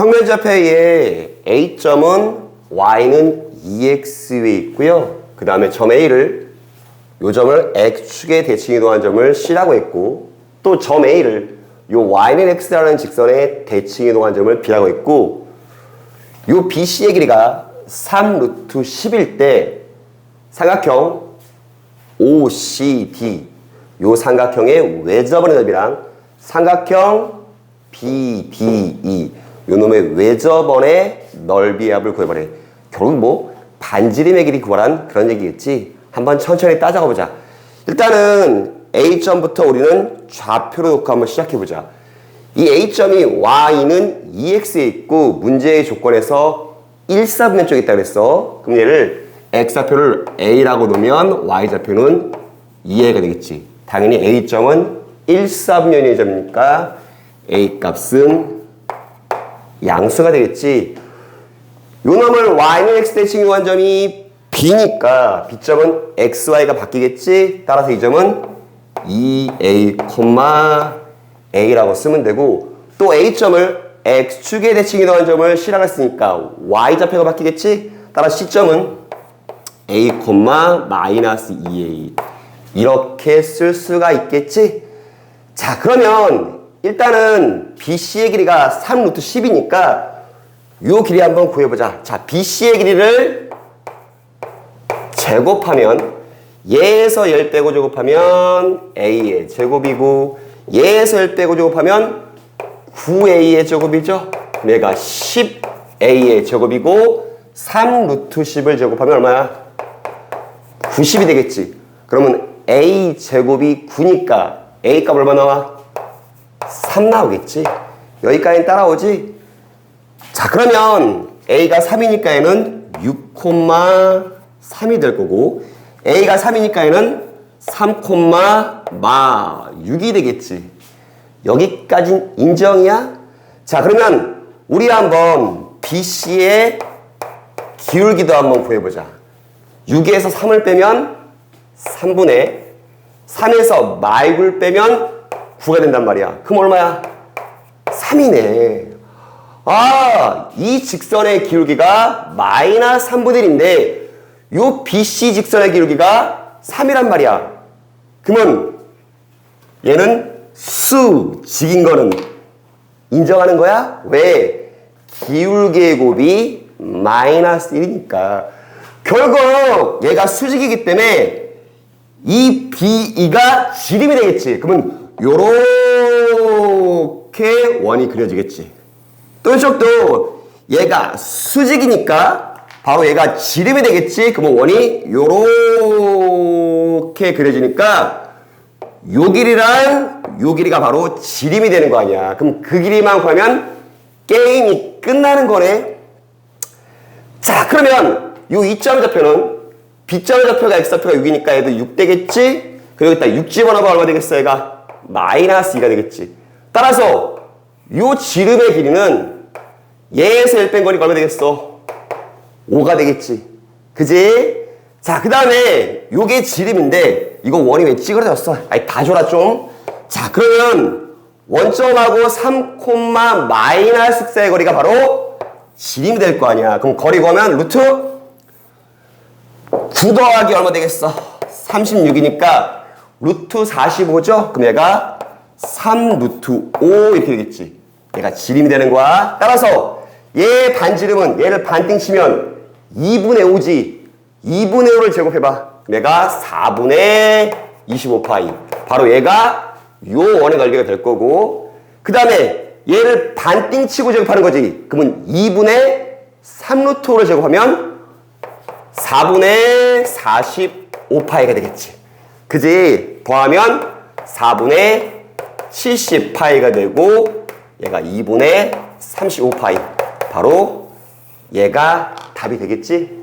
평면좌표의 A점은 Y는 EX 위에 있고요. 그 다음에 점 A를 요 점을 X축의 대칭 이동한 점을 C라고 했고 또 점 A를 요 Y는 X라는 직선의 대칭 이동한 점을 B라고 했고 요 BC의 길이가 3 루트 10일 때 삼각형 OCD 요 삼각형의 외접원의 넓이랑 삼각형 BDE 요 놈의 외접원의 넓이의 합을 구해버려 결국 뭐 반지름의 길이 구하란 그런 얘기겠지. 한번 천천히 따져가 보자. 일단은 A점부터 우리는 좌표로 놓고 한번 시작해보자. 이 A점이 Y는 EX에 있고 문제의 조건에서 1사분면 쪽에 있다 그랬어. 그럼 얘를 X좌표를 A라고 놓으면 Y좌표는 2A가 되겠지. 당연히 A점은 1사분면의 점이니까? A 값은 양수가 되겠지. 요 놈을 y는 x 대칭 요한 점이 b니까 b점은 xy가 바뀌겠지. 따라서 이 점은 2a, a라고 쓰면 되고 또 a점을 x축의 대칭 이동한 점을 c라고 했으니까 y좌표가 바뀌겠지. 따라 c점은 a, 마이너스 2a 이렇게 쓸 수가 있겠지. 자 그러면 일단은 BC의 길이가 3 루트 10이니까 요 길이 한번 구해보자. 자, BC의 길이를 제곱하면 얘에서 10 빼고 제곱하면 A의 제곱이고 얘에서 10 빼고 제곱하면 9A의 제곱이죠. 얘가 10A의 제곱이고 3 루트 10을 제곱하면 얼마야? 90이 되겠지. 그러면 A 제곱이 9니까 A 값 얼마 나와? 3 나오겠지. 여기까지 따라오지. 자, 그러면 A가 3이니까 얘는 6,3이 될 거고, A가 3이니까 얘는 3,6이 되겠지. 여기까진 인정이야? 자, 그러면 우리 한번 BC의 기울기도 한번 구해보자. 6에서 3을 빼면 3분의 3에서 마이굴 빼면 9가 된단 말이야. 그럼 얼마야? 3이네. 아, 이 직선의 기울기가 마이너스 3분의 1인데 요 BC 직선의 기울기가 3이란 말이야. 그러면 얘는 수, 직인 거는 인정하는 거야? 왜? 기울기의 곱이 마이너스 1이니까. 결국 얘가 수직이기 때문에 이 BE가 지름이 되겠지. 그러면 요렇게 원이 그려지겠지. 또 이쪽도 얘가 수직이니까 바로 얘가 지름이 되겠지. 그러면 원이 요렇게 그려지니까 요 길이랑 요 길이가 바로 지름이 되는 거 아니야. 그럼 그 길이만 구하면 게임이 끝나는 거네. 자, 그러면 요 이점 좌표는 B점 좌표가 X좌표가 6이니까 얘도 6 되겠지? 그리고 일단 6 집어넣으면 얼마 되겠어, 얘가? 마이너스 2가 되겠지. 따라서 요 지름의 길이는 얘에서 1뺀 거니까 얼마 되겠어? 5가 되겠지. 그지? 자, 그 다음에 요게 지름인데 이거 원이 왜 찌그러졌어? 아이, 다 줘라 좀. 자, 그러면 원점하고 3, 마이너스 6사의 거리가 바로 지름이 될 거 아니야. 그럼 거리 구하면 루트 9 더하기 얼마 되겠어? 36이니까 루트 45죠? 그럼 얘가 3 루트 5 이렇게 되겠지. 얘가 지름이 되는 거야. 따라서 얘 반지름은 얘를 반띵 치면 2분의 5지. 2분의 5를 제곱해봐. 얘가 4분의 25파이. 바로 얘가 요 원의 넓이가 될 거고 그 다음에 얘를 반띵 치고 제곱하는 거지. 그러면 2분의 3 루트 5를 제곱하면 4분의 45파이가 되겠지. 그지? 더하면 4분의 70파이가 되고 얘가 2분의 35파이. 바로 얘가 답이 되겠지?